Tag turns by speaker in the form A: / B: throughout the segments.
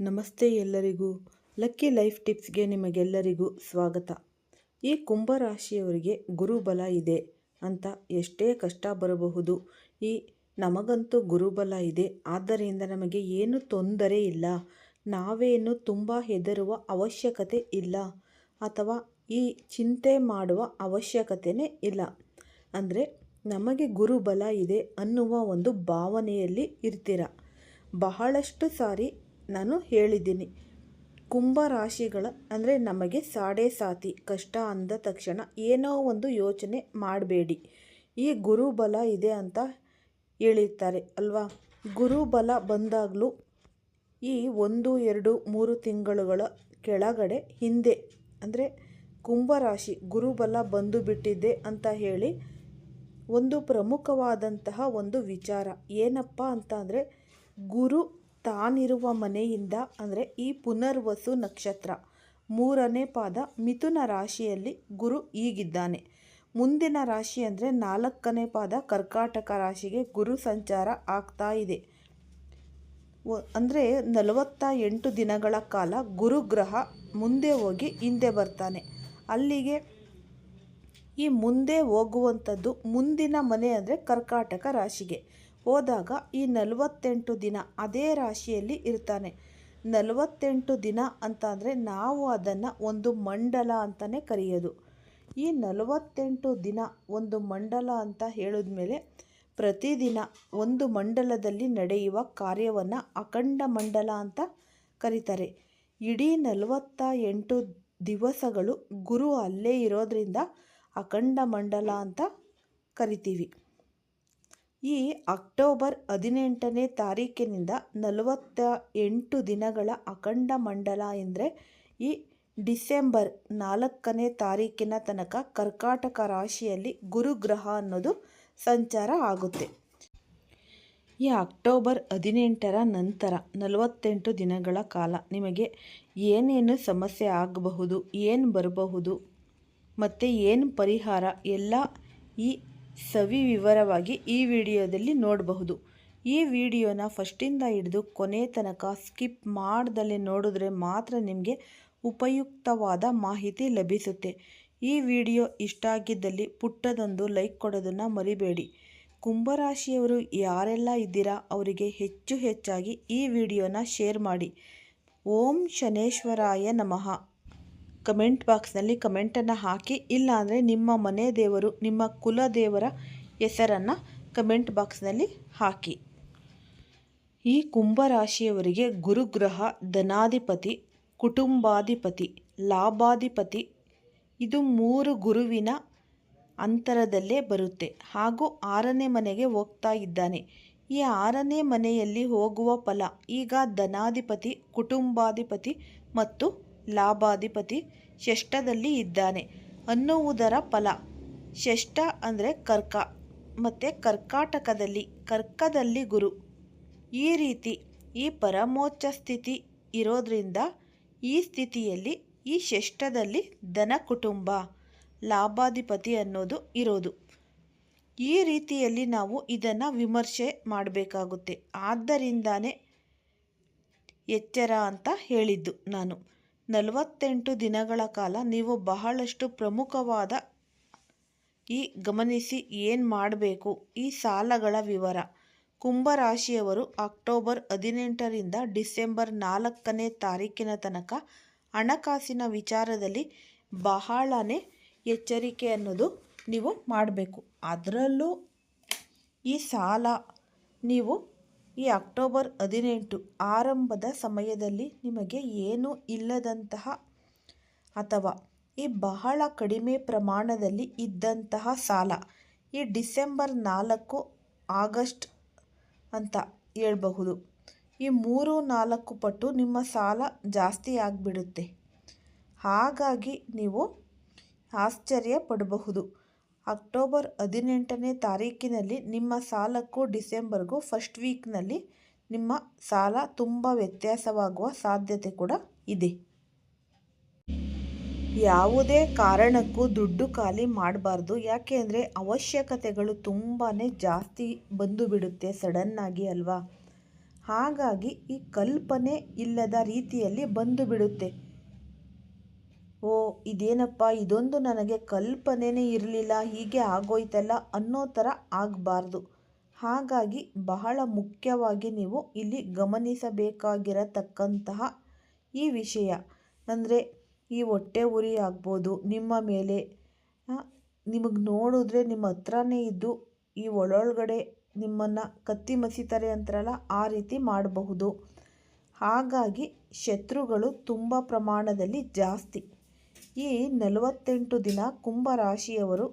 A: ನಮಸ್ತೆ ಎಲ್ಲರಿಗೂ. Lucky life ಟಿಪ್ಸ್ಗೆ ನಿಮಗೆಲ್ಲರಿಗೂ ಸ್ವಾಗತ. ಈ ಕುಂಭರಾಶಿಯವರಿಗೆ ಗುರುಬಲ ಇದೆ ಅಂತ ಎಷ್ಟೇ ಕಷ್ಟ ಬರಬಹುದು. ಈ ನಮಗಂತೂ ಗುರುಬಲ ಇದೆ. ಆದ್ದರಿಂದ ನಮಗೆ ಏನು ತೊಂದರೆ ಇಲ್ಲ. ನಾವೇನು ತುಂಬ ಹೆದರುವ ಅವಶ್ಯಕತೆ ಇಲ್ಲ. ಅಥವಾ ಈ ಚಿಂತೆ ಮಾಡುವ ಅವಶ್ಯಕತೆಯೇ ಇಲ್ಲ. ಅಂದರೆ ನಮಗೆ ಗುರುಬಲ ಇದೆ ಅನ್ನುವ ಒಂದು ಭಾವನೆಯಲ್ಲಿ ಇರ್ತೀರ. ಬಹಳಷ್ಟು ಸಾರಿ ನಾನು ಹೇಳಿದ್ದೀನಿ. ಕುಂಭ ರಾಶಿಗಳ ಅಂದರೆ ನಮಗೆ ಸಾಡೆ ಸಾತಿ, ಕಷ್ಟ ಅಂದ ತಕ್ಷಣ ಏನೋ ಒಂದು ಯೋಚನೆ ಮಾಡಬೇಡಿ. ಈ ಗುರುಬಲ ಇದೆ ಅಂತ ಹೇಳಿರ್ತಾರೆ ಅಲ್ವಾ? ಗುರುಬಲ ಬಂದಾಗಲೂ ಈ ಒಂದು, ಎರಡು, ಮೂರು ತಿಂಗಳುಗಳ ಕೆಳಗಡೆ ಹಿಂದೆ ಅಂದರೆ ಕುಂಭರಾಶಿ ಗುರುಬಲ ಬಂದು ಬಿಟ್ಟಿದೆ ಅಂತ ಹೇಳಿ ಒಂದು ಪ್ರಮುಖವಾದಂತಹ ಒಂದು ವಿಚಾರ ಏನಪ್ಪ ಅಂತ ಅಂದರೆ ಗುರು ತಾನಿರುವ ಮನೆಯಿಂದ, ಅಂದರೆ ಈ ಪುನರ್ವಸು ನಕ್ಷತ್ರ, ಮೂರನೇ ಪಾದ ಮಿಥುನ ರಾಶಿಯಲ್ಲಿ ಗುರು ಈಗಿದ್ದಾನೆ. ಮುಂದಿನ ರಾಶಿ ಅಂದರೆ ನಾಲ್ಕನೇ ಪಾದ ಕರ್ಕಾಟಕ ರಾಶಿಗೆ ಗುರು ಸಂಚಾರ ಆಗ್ತಾ ಇದೆ. ಅಂದರೆ ನಲವತ್ತ ಎಂಟು ದಿನಗಳ ಕಾಲ ಗುರುಗ್ರಹ ಮುಂದೆ ಹೋಗಿ ಹಿಂದೆ ಬರ್ತಾನೆ. ಅಲ್ಲಿಗೆ ಈ ಮುಂದೆ ಹೋಗುವಂಥದ್ದು ಮುಂದಿನ ಮನೆ ಅಂದರೆ ಕರ್ಕಾಟಕ ರಾಶಿಗೆ. ಹೋದಾಗ ಈ ನಲವತ್ತೆಂಟು ದಿನ ಅದೇ ರಾಶಿಯಲ್ಲಿ ಇರ್ತಾನೆ. ನಲವತ್ತೆಂಟು ದಿನ ಅಂತ ಅಂದರೆ ನಾವು ಅದನ್ನು ಒಂದು ಮಂಡಲ ಅಂತಲೇ ಕರೆಯೋದು. ಈ ನಲವತ್ತೆಂಟು ದಿನ ಒಂದು ಮಂಡಲ ಅಂತ ಹೇಳಿದ್ಮೇಲೆ ಪ್ರತಿದಿನ ಒಂದು ಮಂಡಲದಲ್ಲಿ ನಡೆಯುವ ಕಾರ್ಯವನ್ನು ಅಖಂಡ ಮಂಡಲ ಅಂತ ಕರೀತಾರೆ. ಇಡೀ ನಲವತ್ತ ಎಂಟು ದಿವಸಗಳು ಗುರು ಅಲ್ಲೇ ಇರೋದ್ರಿಂದ ಅಖಂಡ ಮಂಡಲ ಅಂತ ಕರಿತೀವಿ. ಈ ಅಕ್ಟೋಬರ್ ಹದಿನೆಂಟನೇ ತಾರೀಕಿನಿಂದ ನಲವತ್ತ ಎಂಟು ದಿನಗಳ ಅಖಂಡ ಮಂಡಲ ಎಂದರೆ ಈ ಡಿಸೆಂಬರ್ ನಾಲ್ಕನೇ ತಾರೀಕಿನ ತನಕ ಕರ್ಕಾಟಕ ರಾಶಿಯಲ್ಲಿ ಗುರುಗ್ರಹ ಅನ್ನೋದು ಸಂಚಾರ ಆಗುತ್ತೆ. ಈ ಅಕ್ಟೋಬರ್ ಹದಿನೆಂಟರ ನಂತರ ನಲವತ್ತೆಂಟು ದಿನಗಳ ಕಾಲ ನಿಮಗೆ ಏನೇನು ಸಮಸ್ಯೆ ಆಗಬಹುದು, ಏನು ಬರಬಹುದು, ಮತ್ತು ಏನು ಪರಿಹಾರ, ಎಲ್ಲ ಈ ಸವಿ ವಿವರವಾಗಿ ಈ ವಿಡಿಯೋದಲ್ಲಿ ನೋಡಬಹುದು. ಈ ವಿಡಿಯೋನ ಫಸ್ಟಿಂದ ಹಿಡಿದು ಕೊನೆ ತನಕ ಸ್ಕಿಪ್ ಮಾಡ್ದಲೇ ನೋಡಿದ್ರೆ ಮಾತ್ರ ನಿಮಗೆ ಉಪಯುಕ್ತವಾದ ಮಾಹಿತಿ ಲಭಿಸುತ್ತೆ. ಈ ವಿಡಿಯೋ ಇಷ್ಟ ಆಗಿದ್ದಲ್ಲಿ ಪುಟ್ಟದೊಂದು ಲೈಕ್ ಕೊಡೋದನ್ನು ಮರಿಬೇಡಿ. ಕುಂಭರಾಶಿಯವರು ಯಾರೆಲ್ಲ ಇದ್ದೀರಾ ಅವರಿಗೆ ಹೆಚ್ಚು ಹೆಚ್ಚಾಗಿ ಈ ವಿಡಿಯೋನ ಶೇರ್ ಮಾಡಿ. ಓಂ ಶನೇಶ್ವರಾಯ ನಮಃ. ಕಮೆಂಟ್ ಬಾಕ್ಸ್ನಲ್ಲಿ ಕಮೆಂಟನ್ನು ಹಾಕಿ, ಇಲ್ಲಾಂದರೆ ನಿಮ್ಮ ಮನೆ ದೇವರು, ನಿಮ್ಮ ಕುಲ ದೇವರ ಹೆಸರನ್ನು ಕಮೆಂಟ್ ಬಾಕ್ಸ್ನಲ್ಲಿ ಹಾಕಿ. ಈ ಕುಂಭರಾಶಿಯವರಿಗೆ ಗುರುಗ್ರಹ, ಧನಾಧಿಪತಿ, ಕುಟುಂಬಾಧಿಪತಿ, ಲಾಭಾಧಿಪತಿ, ಇದು ಮೂರು ಗುರುವಿನ ಅಂತರದಲ್ಲೇ ಬರುತ್ತೆ. ಹಾಗೂ ಆರನೇ ಮನೆಗೆ ಹೋಗ್ತಾ ಇದ್ದಾನೆ. ಈ ಆರನೇ ಮನೆಯಲ್ಲಿ ಹೋಗುವ ಫಲ ಈಗ ಧನಾಧಿಪತಿ, ಕುಟುಂಬಾಧಿಪತಿ ಮತ್ತು ಲಾಭಾಧಿಪತಿ ಷಷ್ಠದಲ್ಲಿ ಇದ್ದಾನೆ. ಅನ್ನುವುದರ ಫಲ. ಷಷ್ಠ ಅಂದರೆ ಕರ್ಕ. ಮತ್ತು ಕರ್ಕಾಟಕದಲ್ಲಿ, ಕರ್ಕದಲ್ಲಿ ಗುರು. ಈ ರೀತಿ ಈ ಪರಮೋಚ್ಚ ಸ್ಥಿತಿ ಇರೋದ್ರಿಂದ ಈ ಸ್ಥಿತಿಯಲ್ಲಿ, ಈ ಷಷ್ಠದಲ್ಲಿ ಧನ ಕುಟುಂಬ, ಲಾಭಾಧಿಪತಿ ಅನ್ನೋದು ಇರೋದು. ಈ ರೀತಿಯಲ್ಲಿ ನಾವು ಇದನ್ನು ವಿಮರ್ಶೆ ಮಾಡಬೇಕಾಗುತ್ತೆ. ಆದ್ದರಿಂದಾನೇ ಎಚ್ಚರ ಅಂತ ಹೇಳಿದ್ದು ನಾನು. ನಲವತ್ತೆಂಟು ದಿನಗಳ ಕಾಲ ನೀವು ಬಹಳಷ್ಟು ಪ್ರಮುಖವಾದ ಈ ಗಮನಿಸಿ ಏನು ಮಾಡಬೇಕು. ಈ ಸಾಲಗಳ ವಿವರ. ಕುಂಭರಾಶಿಯವರು ಅಕ್ಟೋಬರ್ ಹದಿನೆಂಟರಿಂದ ಡಿಸೆಂಬರ್ ನಾಲ್ಕನೇ ತಾರೀಕಿನ ತನಕ ಹಣಕಾಸಿನ ವಿಚಾರದಲ್ಲಿ ಬಹಳನೇ ಎಚ್ಚರಿಕೆ ಅನ್ನೋದು ನೀವು ಮಾಡಬೇಕು. ಅದರಲ್ಲೂ ಈ ಸಾಲ ನೀವು ಈ ಅಕ್ಟೋಬರ್ ಹದಿನೆಂಟು ಆರಂಭದ ಸಮಯದಲ್ಲಿ ನಿಮಗೆ ಏನೂ ಇಲ್ಲದಂತಹ ಅಥವಾ ಈ ಬಹಳ ಕಡಿಮೆ ಪ್ರಮಾಣದಲ್ಲಿ ಇದ್ದಂತಹ ಸಾಲ ಈ ಡಿಸೆಂಬರ್ ನಾಲ್ಕು ಆಗಸ್ಟ್ ಅಂತ ಹೇಳಬಹುದು. ಈ ಮೂರು ನಾಲ್ಕು ಪಟ್ಟು ನಿಮ್ಮ ಸಾಲ ಜಾಸ್ತಿ ಆಗಿಬಿಡುತ್ತೆ. ಹಾಗಾಗಿ ನೀವು ಆಶ್ಚರ್ಯ ಪಡಬಹುದು. ಅಕ್ಟೋಬರ್ ಹದಿನೆಂಟನೇ ತಾರೀಕಿನಲ್ಲಿ ನಿಮ್ಮ ಸಾಲಕ್ಕೂ ಡಿಸೆಂಬರ್ಗೂ ಫಸ್ಟ್ ವೀಕ್ನಲ್ಲಿ ನಿಮ್ಮ ಸಾಲ ತುಂಬ ವ್ಯತ್ಯಾಸವಾಗುವ ಸಾಧ್ಯತೆ ಕೂಡ ಇದೆ. ಯಾವುದೇ ಕಾರಣಕ್ಕೂ ದುಡ್ಡು ಖಾಲಿ ಮಾಡಬಾರ್ದು. ಯಾಕೆಂದರೆ ಅವಶ್ಯಕತೆಗಳು ತುಂಬಾ ಜಾಸ್ತಿ ಬಂದು ಬಿಡುತ್ತೆ ಸಡನ್ನಾಗಿ ಅಲ್ವಾ? ಹಾಗಾಗಿ ಈ ಕಲ್ಪನೆ ಇಲ್ಲದ ರೀತಿಯಲ್ಲಿ ಬಂದು ಬಿಡುತ್ತೆ ಓ, ಇದೇನಪ್ಪ, ಇದೊಂದು ನನಗೆ ಕಲ್ಪನೆನೇ ಇರಲಿಲ್ಲ, ಹೀಗೆ ಆಗೋಯ್ತಲ್ಲ ಅನ್ನೋ ಥರ ಆಗಬಾರ್ದು. ಹಾಗಾಗಿ ಬಹಳ ಮುಖ್ಯವಾಗಿ ನೀವು ಇಲ್ಲಿ ಗಮನಿಸಬೇಕಾಗಿರತಕ್ಕಂತಹ ಈ ವಿಷಯ. ಅಂದರೆ, ಈ ಹೊಟ್ಟೆ ಉರಿ ಆಗ್ಬೋದು, ನಿಮ್ಮ ಮೇಲೆ ನಿಮಗೆ ನೋಡಿದ್ರೆ ನಿಮ್ಮ ಹತ್ರನೇ ಇದ್ದು, ಈ ಒಳೊಳಗಡೆ ನಿಮ್ಮನ್ನು ಕತ್ತಿ ಮಸಿತಾರೆ ಅಂತಾರಲ್ಲ, ಆ ರೀತಿ ಮಾಡಬಹುದು. ಹಾಗಾಗಿ ಶತ್ರುಗಳು ತುಂಬ ಪ್ರಮಾಣದಲ್ಲಿ ಜಾಸ್ತಿ. ಈ ನಲವತ್ತೆಂಟು ದಿನ ಕುಂಭ ರಾಶಿಯವರು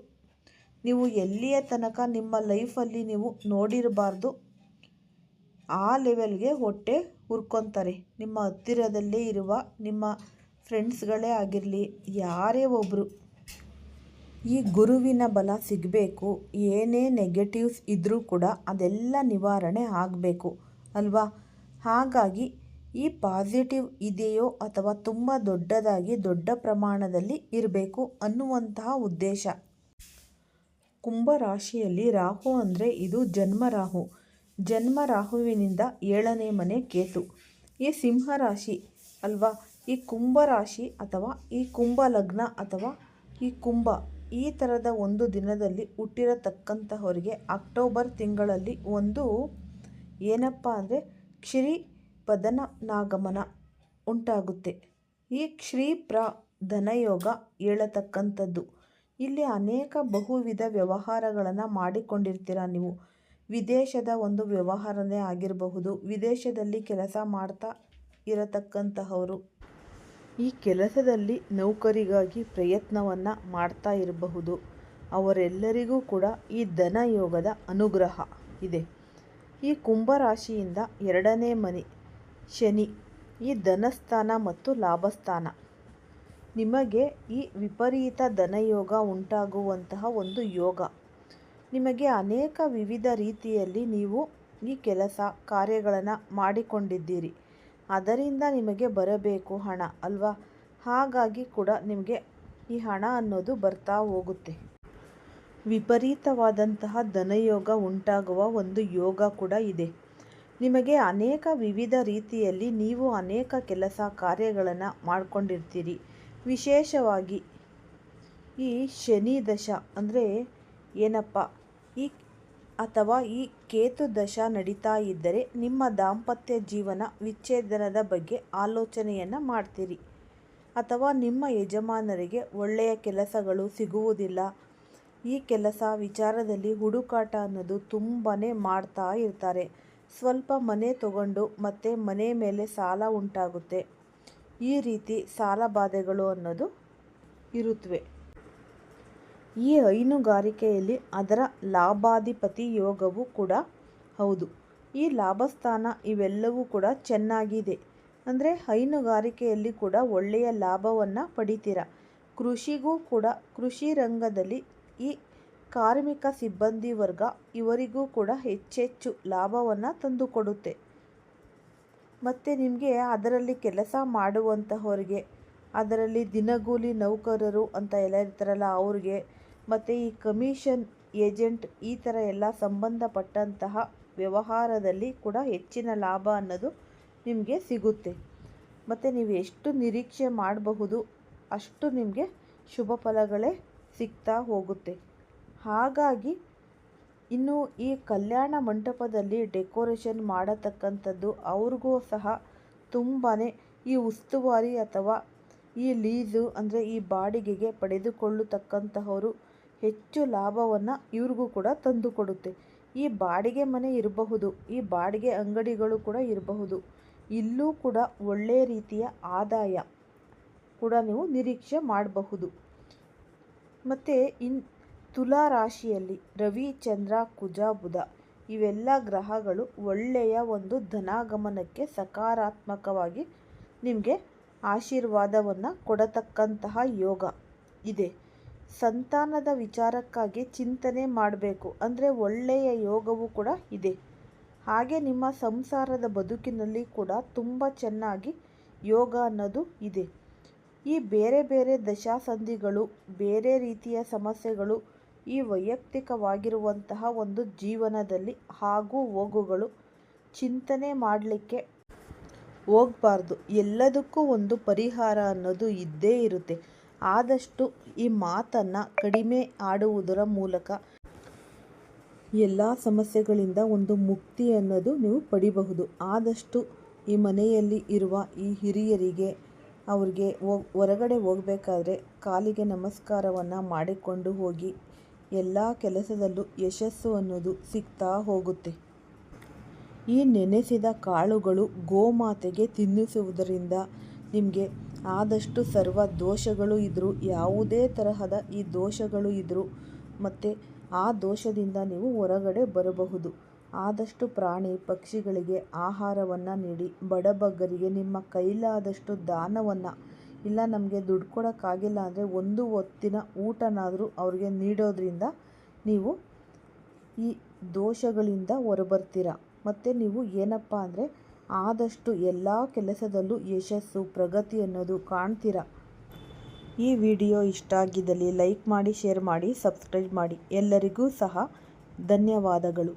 A: ನೀವು ಎಲ್ಲಿಯ ತನಕ ನಿಮ್ಮ ಲೈಫಲ್ಲಿ ನೀವು ನೋಡಿರಬಾರ್ದು, ಆ ಲೆವೆಲ್ಗೆ ಹೊಟ್ಟೆ ಹುರ್ಕೊತಾರೆ. ನಿಮ್ಮ ಹತ್ತಿರದಲ್ಲೇ ಇರುವ ನಿಮ್ಮ ಫ್ರೆಂಡ್ಸ್ಗಳೇ ಆಗಿರಲಿ, ಯಾರೇ ಒಬ್ಬರು ಈ ಗುರುವಿನ ಬಲ ಸಿಗಬೇಕು, ಏನೇ ನೆಗೆಟಿವ್ಸ್ ಇದ್ದರೂ ಕೂಡ ಅದೆಲ್ಲ ನಿವಾರಣೆ ಆಗಬೇಕು, ಅಲ್ವಾ? ಹಾಗಾಗಿ ಈ ಪಾಸಿಟಿವ್ ಇದೆಯೋ ಅಥವಾ ತುಂಬ ದೊಡ್ಡದಾಗಿ ದೊಡ್ಡ ಪ್ರಮಾಣದಲ್ಲಿ ಇರಬೇಕು ಅನ್ನುವಂತಹ ಉದ್ದೇಶ. ಕುಂಭ ರಾಶಿಯಲ್ಲಿ ರಾಹು ಅಂದರೆ ಇದು ಜನ್ಮ ರಾಹು ಜನ್ಮ ರಾಹುವಿನಿಂದ ಏಳನೇ ಮನೆ ಕೇತು. ಈ ಸಿಂಹ ರಾಶಿ ಅಲ್ವಾ? ಈ ಕುಂಭ ರಾಶಿ ಅಥವಾ ಈ ಕುಂಭ ಲಗ್ನ ಅಥವಾ ಈ ಕುಂಭ ಈ ಥರದ ಒಂದು ದಿನದಲ್ಲಿ ಹುಟ್ಟಿರತಕ್ಕಂತಹವರಿಗೆ ಅಕ್ಟೋಬರ್ ತಿಂಗಳಲ್ಲಿ ಒಂದು ಏನಪ್ಪ ಅಂದರೆ ಕ್ಷಿರಿ ಪದನಾಗಮನ ಉಂಟಾಗುತ್ತೆ. ಈ ಕ್ಷೀ ಪ್ರ ಧನಯೋಗ ಹೇಳತಕ್ಕಂಥದ್ದು. ಇಲ್ಲಿ ಅನೇಕ ಬಹುವಿಧ ವ್ಯವಹಾರಗಳನ್ನು ಮಾಡಿಕೊಂಡಿರ್ತೀರ ನೀವು? ವಿದೇಶದ ಒಂದು ವ್ಯವಹಾರನೇ ಆಗಿರಬಹುದು. ವಿದೇಶದಲ್ಲಿ ಕೆಲಸ ಮಾಡ್ತಾ ಇರತಕ್ಕಂತಹವರು. ಈ ಕೆಲಸದಲ್ಲಿ ನೌಕರಿಗಾಗಿ ಪ್ರಯತ್ನವನ್ನು ಮಾಡ್ತಾ ಇರಬಹುದು. ಅವರೆಲ್ಲರಿಗೂ ಕೂಡ ಈ ಧನಯೋಗದ ಅನುಗ್ರಹ ಇದೆ. ಈ ಕುಂಭರಾಶಿಯಿಂದ ಎರಡನೇ ಮನೆ ಶನಿ, ಈ ಧನಸ್ಥಾನ ಮತ್ತು ಲಾಭಸ್ಥಾನ. ನಿಮಗೆ ಈ ವಿಪರೀತ ಧನಯೋಗ ಉಂಟಾಗುವಂತಹ ಒಂದು ಯೋಗ. ನಿಮಗೆ ಅನೇಕ ವಿವಿಧ ರೀತಿಯಲ್ಲಿ ನೀವು ಈ ಕೆಲಸ ಕಾರ್ಯಗಳನ್ನು ಮಾಡಿಕೊಂಡಿದ್ದೀರಿ. ಅದರಿಂದ ನಿಮಗೆ ಬರಬೇಕು ಹಣ ಅಲ್ವಾ? ಹಾಗಾಗಿ ಕೂಡ ನಿಮಗೆ ಈ ಹಣ ಅನ್ನೋದು ಬರ್ತಾ ಹೋಗುತ್ತೆ. ವಿಪರೀತವಾದಂತಹ ಧನಯೋಗ ಉಂಟಾಗುವ ಒಂದು ಯೋಗ ಕೂಡ ಇದೆ. ನಿಮಗೆ ಅನೇಕ ವಿವಿಧ ರೀತಿಯಲ್ಲಿ ನೀವು ಅನೇಕ ಕೆಲಸ ಕಾರ್ಯಗಳನ್ನು ಮಾಡ್ಕೊಂಡಿರ್ತೀರಿ. ವಿಶೇಷವಾಗಿ ಈ ಶನಿ ದಶ ಅಂದರೆ ಏನಪ್ಪ? ಈ ಅಥವಾ ಈ ಕೇತು ದಶ ನಡೀತಾ ಇದ್ದರೆ ನಿಮ್ಮ ದಾಂಪತ್ಯ ಜೀವನ ವಿಚ್ಛೇದನದ ಬಗ್ಗೆ ಆಲೋಚನೆಯನ್ನು ಮಾಡ್ತೀರಿ. ಅಥವಾ ನಿಮ್ಮ ಯಜಮಾನರಿಗೆ ಒಳ್ಳೆಯ ಕೆಲಸಗಳು ಸಿಗುವುದಿಲ್ಲ. ಈ ಕೆಲಸ ವಿಚಾರದಲ್ಲಿ ಹುಡುಕಾಟ ಅನ್ನೋದು ತುಂಬಾ ಮಾಡ್ತಾ ಇರ್ತಾರೆ. ಸ್ವಲ್ಪ ಮನೆ ತಗೊಂಡು ಮತ್ತೆ ಮನೆ ಮೇಲೆ ಸಾಲ ಉಂಟಾಗುತ್ತೆ. ಈ ರೀತಿ ಸಾಲ ಬಾಧೆಗಳು ಅನ್ನೋದು ಇರುತ್ತವೆ ಈ ಹೈನುಗಾರಿಕೆಯಲ್ಲಿ ಅದರ ಲಾಭಾಧಿಪತಿ ಯೋಗವು ಕೂಡ ಹೌದು. ಈ ಲಾಭಸ್ಥಾನ ಇವೆಲ್ಲವೂ ಕೂಡ ಚೆನ್ನಾಗಿದೆ. ಅಂದರೆ ಹೈನುಗಾರಿಕೆಯಲ್ಲಿ ಕೂಡ ಒಳ್ಳೆಯ ಲಾಭವನ್ನು ಪಡಿತೀರ. ಕೃಷಿಗೂ ಕೂಡ ಕೃಷಿ ರಂಗದಲ್ಲಿ ಈ ಕಾರ್ಮಿಕ ಸಿಬ್ಬಂದಿ ವರ್ಗ ಇವರಿಗೂ ಕೂಡ ಹೆಚ್ಚೆಚ್ಚು ಲಾಭವನ್ನು ತಂದುಕೊಡುತ್ತೆ. ಮತ್ತು ನಿಮಗೆ ಅದರಲ್ಲಿ ಕೆಲಸ ಮಾಡುವಂತಹವರಿಗೆ, ಅದರಲ್ಲಿ ದಿನಗೂಲಿ ನೌಕರರು ಅಂತ ಎಲ್ಲ ಇರ್ತಾರಲ್ಲ ಅವ್ರಿಗೆ, ಮತ್ತು ಈ ಕಮಿಷನ್ ಏಜೆಂಟ್ ಈ ಥರ ಎಲ್ಲ ಸಂಬಂಧಪಟ್ಟಂತಹ ವ್ಯವಹಾರದಲ್ಲಿ ಕೂಡ ಹೆಚ್ಚಿನ ಲಾಭ ಅನ್ನೋದು ನಿಮಗೆ ಸಿಗುತ್ತೆ. ಮತ್ತು ನೀವು ಎಷ್ಟು ನಿರೀಕ್ಷೆ ಮಾಡಬಹುದು ಅಷ್ಟು ನಿಮಗೆ ಶುಭ ಫಲಗಳೇ ಸಿಗ್ತಾ ಹೋಗುತ್ತೆ. ಹಾಗಾಗಿ ಇನ್ನು ಈ ಕಲ್ಯಾಣ ಮಂಟಪದಲ್ಲಿ ಡೆಕೋರೇಷನ್ ಮಾಡತಕ್ಕಂಥದ್ದು ಅವ್ರಿಗೂ ಸಹ ತುಂಬಾ ಈ ಉಸ್ತುವಾರಿ ಅಥವಾ ಈ ಲೀಸು ಅಂದರೆ ಈ ಬಾಡಿಗೆಗೆ ಪಡೆದುಕೊಳ್ಳತಕ್ಕಂತಹವರು ಹೆಚ್ಚು ಲಾಭವನ್ನು ಇವ್ರಿಗೂ ಕೂಡ ತಂದುಕೊಡುತ್ತೆ ಈ ಬಾಡಿಗೆ ಮನೆ ಇರಬಹುದು, ಈ ಬಾಡಿಗೆ ಅಂಗಡಿಗಳು ಕೂಡ ಇರಬಹುದು. ಇಲ್ಲೂ ಕೂಡ ಒಳ್ಳೆಯ ರೀತಿಯ ಆದಾಯ ಕೂಡ ನೀವು ನಿರೀಕ್ಷೆ ಮಾಡಬಹುದು. ಮತ್ತು ಇನ್ ತುಲಾ ರಾಶಿಯಲ್ಲಿ ರವಿ, ಚಂದ್ರ, ಕುಜ, ಬುಧ ಇವೆಲ್ಲ ಗ್ರಹಗಳು ಒಳ್ಳೆಯ ಒಂದು ಧನಾಗಮನಕ್ಕೆ ಸಕಾರಾತ್ಮಕವಾಗಿ ನಿಮಗೆ ಆಶೀರ್ವಾದವನ್ನು ಕೊಡತಕ್ಕಂತಹ ಯೋಗ. ಇದೆ. ಸಂತಾನದ ವಿಚಾರಕ್ಕಾಗಿ ಚಿಂತನೆ ಮಾಡಬೇಕು. ಅಂದರೆ ಒಳ್ಳೆಯ ಯೋಗವೂ ಕೂಡ ಇದೆ. ಹಾಗೆ ನಿಮ್ಮ ಸಂಸಾರದ ಬದುಕಿನಲ್ಲಿ ಕೂಡ ತುಂಬ ಚೆನ್ನಾಗಿ ಯೋಗ ಅನ್ನೋದು ಇದೆ. ಈ ಬೇರೆ ಬೇರೆ ದಶಾಸಂಧಿಗಳು, ಬೇರೆ ರೀತಿಯ ಸಮಸ್ಯೆಗಳು ಈ ವೈಯಕ್ತಿಕವಾಗಿರುವಂತಹ ಒಂದು ಜೀವನದಲ್ಲಿ ಆಗು ಹೋಗುಗಳು ಚಿಂತನೆ ಮಾಡಲಿಕ್ಕೆ ಹೋಗಬಾರ್ದು. ಎಲ್ಲದಕ್ಕೂ ಒಂದು ಪರಿಹಾರ ಅನ್ನೋದು ಇದ್ದೇ ಇರುತ್ತೆ. ಆದಷ್ಟು ಈ ಮಾತನ್ನು ಕಡಿಮೆ ಆಡುವುದರ ಮೂಲಕ ಎಲ್ಲ ಸಮಸ್ಯೆಗಳಿಂದ ಒಂದು ಮುಕ್ತಿ ಅನ್ನೋದು ನೀವು ಪಡಿಬಹುದು. ಆದಷ್ಟು ಈ ಮನೆಯಲ್ಲಿ ಇರುವ ಈ ಹಿರಿಯರಿಗೆ, ಅವ್ರಿಗೆ ಹೊರಗಡೆ ಹೋಗಬೇಕಾದ್ರೆ ಕಾಲಿಗೆ ನಮಸ್ಕಾರವನ್ನು ಮಾಡಿಕೊಂಡು ಹೋಗಿ ಎಲ್ಲ ಕೆಲಸದಲ್ಲೂ ಯಶಸ್ಸು ಅನ್ನೋದು ಸಿಗ್ತಾ ಹೋಗುತ್ತೆ. ಈ ನೆನೆಸಿದ ಕಾಳುಗಳು ಗೋಮಾತೆಗೆ ತಿನ್ನಿಸುವುದರಿಂದ ನಿಮಗೆ ಆದಷ್ಟು ಸರ್ವ ದೋಷಗಳು ಇದ್ದರೂ ಯಾವುದೇ ತರಹದ ಈ ದೋಷಗಳು ಇದ್ದರೂ ಮತ್ತು ಆ ದೋಷದಿಂದ ನೀವು ಹೊರಗಡೆ ಬರಬಹುದು. ಆದಷ್ಟು ಪ್ರಾಣಿ ಪಕ್ಷಿಗಳಿಗೆ ಆಹಾರವನ್ನು ನೀಡಿ, ಬಡಬಗ್ಗರಿಗೆ ನಿಮ್ಮ ಕೈಲಾದಷ್ಟು ದಾನವನ್ನು ಇಲ್ಲ, ನಮಗೆ ದುಡ್ಡು ಕೊಡೋಕ್ಕಾಗಿಲ್ಲ ಅಂದರೆ ಒಂದು ಹೊತ್ತಿನ ಊಟನಾದರೂ ಅವ್ರಿಗೆ ನೀಡೋದ್ರಿಂದ ನೀವು ಈ ದೋಷಗಳಿಂದ ಹೊರಬರ್ತೀರ? ಮತ್ತು ನೀವು ಏನಪ್ಪ ಅಂದರೆ ಆದಷ್ಟು ಎಲ್ಲ ಕೆಲಸದಲ್ಲೂ ಯಶಸ್ಸು, ಪ್ರಗತಿ ಅನ್ನೋದು ಕಾಣ್ತೀರ? ಈ ವಿಡಿಯೋ ಇಷ್ಟ ಆಗಿದ್ದಲ್ಲಿ ಲೈಕ್ ಮಾಡಿ, ಶೇರ್ ಮಾಡಿ, ಸಬ್ಸ್ಕ್ರೈಬ್ ಮಾಡಿ. ಎಲ್ಲರಿಗೂ ಸಹ ಧನ್ಯವಾದಗಳು.